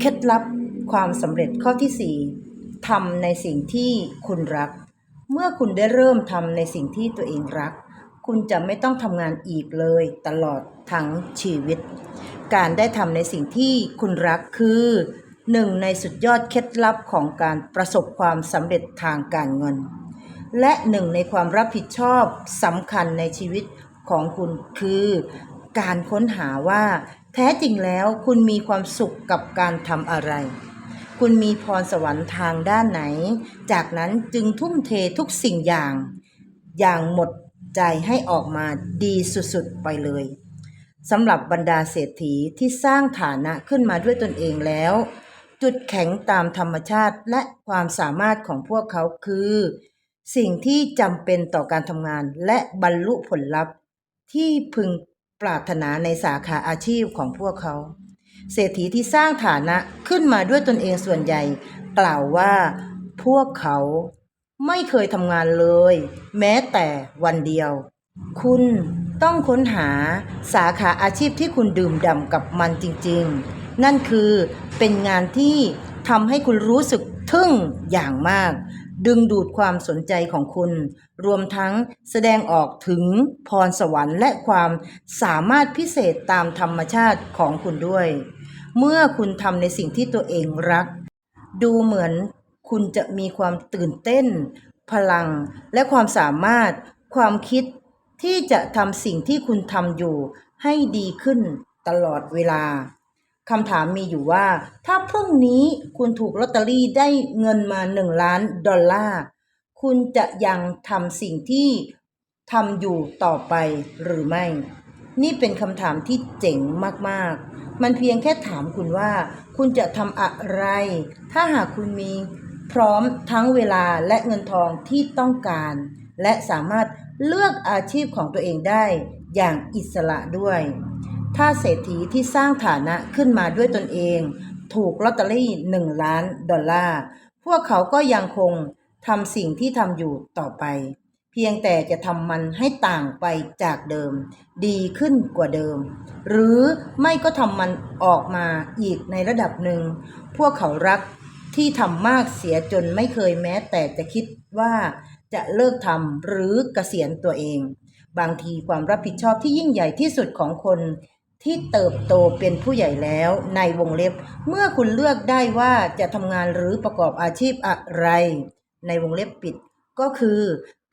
เคล็ดลับความสำเร็จข้อที่ 4ทำในสิ่งที่คุณรัก เมื่อคุณได้เริ่มทำในสิ่งที่ตัวเองรัก คุณจะไม่ต้องทำงานอีกเลยตลอดทั้งชีวิต การได้ทำในสิ่งที่คุณรักคือหนึ่งในสุดยอดเคล็ดลับของการประสบความสำเร็จทางการเงิน และหนึ่งในความรับผิดชอบสำคัญในชีวิตของคุณคือ การค้นหาว่า แท้จริงแล้วคุณมีความสุขกับการทำอะไร คุณมีพรสวรรค์ทางด้านไหน จากนั้นจึงทุ่มเททุกสิ่งอย่าง อย่างหมดใจให้ออกมาดีสุดๆไปเลยสำหรับบรรดาเศรษฐีที่สร้างฐานะขึ้นมาด้วยตนเองแล้ว จุดแข็งตามธรรมชาติและความสามารถของพวกเขาคือ สิ่งที่จำเป็นต่อการทำงานและบรรลุผลลัพธ์ที่พึง ปรารถนาในสาขาอาชีพของพวกเขา เศรษฐีที่สร้างฐานะขึ้นมาด้วยตนเองส่วนใหญ่ กล่าวว่าพวกเขาไม่เคยทำงานเลย แม้แต่วันเดียว คุณต้องค้นหาสาขาอาชีพที่คุณดื่มด่ำกับมันจริงๆ นั่นคือเป็นงานที่ทำให้คุณรู้สึกทึ่งอย่างมาก ดึงดูดความสนใจของคุณ รวมทั้งแสดงออกถึงพรสวรรค์และความสามารถพิเศษตามธรรมชาติของคุณด้วย เมื่อคุณทำในสิ่งที่ตัวเองรัก ดูเหมือนคุณจะมีความตื่นเต้น พลัง และความสามารถ ความคิดที่จะทำสิ่งที่คุณทำอยู่ให้ดีขึ้นตลอดเวลา คำถามมีอยู่ว่า ถ้าพรุ่งนี้คุณถูกลอตเตอรี่ได้เงินมาหนึ่งล้านดอลลาร์คุณจะยังทำสิ่งที่ทำอยู่ต่อไปหรือไม่ นี่เป็นคำถามที่เจ๋งมากๆ มันเพียงแค่ถามคุณว่า คุณจะทำอะไร ถ้าหากคุณมีพร้อมทั้งเวลาและเงินทองที่ต้องการ และสามารถเลือกอาชีพของตัวเองได้อย่างอิสระด้วย ถ้าเศรษฐีที่สร้างฐานะขึ้นมาด้วยตนเอง ถูกลอตเตอรี่หนึ่งล้านดอลลาร์พวกเขาก็ยังคงทำสิ่งที่ทำอยู่ต่อไป เพียงแต่จะทำมันให้ต่างไปจากเดิม ดีขึ้นกว่าเดิม หรือไม่ก็ทำมันออกมาอีกในระดับหนึ่ง พวกเขารักที่ทำมากเสียจนไม่เคยแม้แต่จะคิดว่าจะเลิกทำหรือเกษียณตัวเอง บางทีความรับผิดชอบที่ยิ่งใหญ่ที่สุดของคน ที่เติบโตเป็นผู้ใหญ่แล้วในวงเล็บ เมื่อคุณเลือกได้ว่าจะทำงานหรือประกอบอาชีพอะไร ในวงเล็บปิด ก็คือ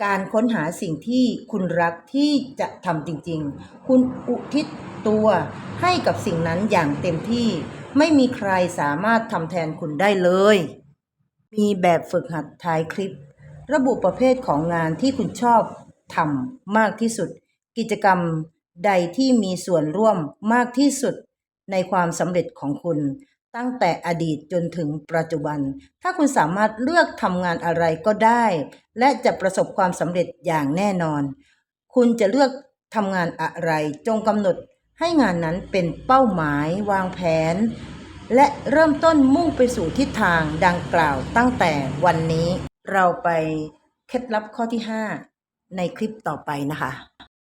การค้นหาสิ่งที่คุณรักที่จะทำจริงๆ คุณอุทิศตัวให้กับสิ่งนั้นอย่างเต็มที่ ไม่มีใครสามารถทำแทนคุณได้เลย มีแบบฝึกหัดท้ายคลิป ระบุประเภทของงานที่คุณชอบทำมากที่สุด กิจกรรม ใดที่มีส่วนร่วมมากที่สุดในความสำเร็จของคุณ ตั้งแต่อดีตจนถึงปัจจุบัน ถ้าคุณสามารถเลือกทำงานอะไรก็ได้ และจะประสบความสำเร็จอย่างแน่นอน คุณจะเลือกทำงานอะไรจงกำหนดให้งานนั้นเป็นเป้าหมาย วางแผน และเริ่มต้นมุ่งไปสู่ทิศทางดังกล่าวตั้งแต่วันนี้เราไปเคล็ดลับข้อที่ 5 ในคลิปต่อไปนะคะ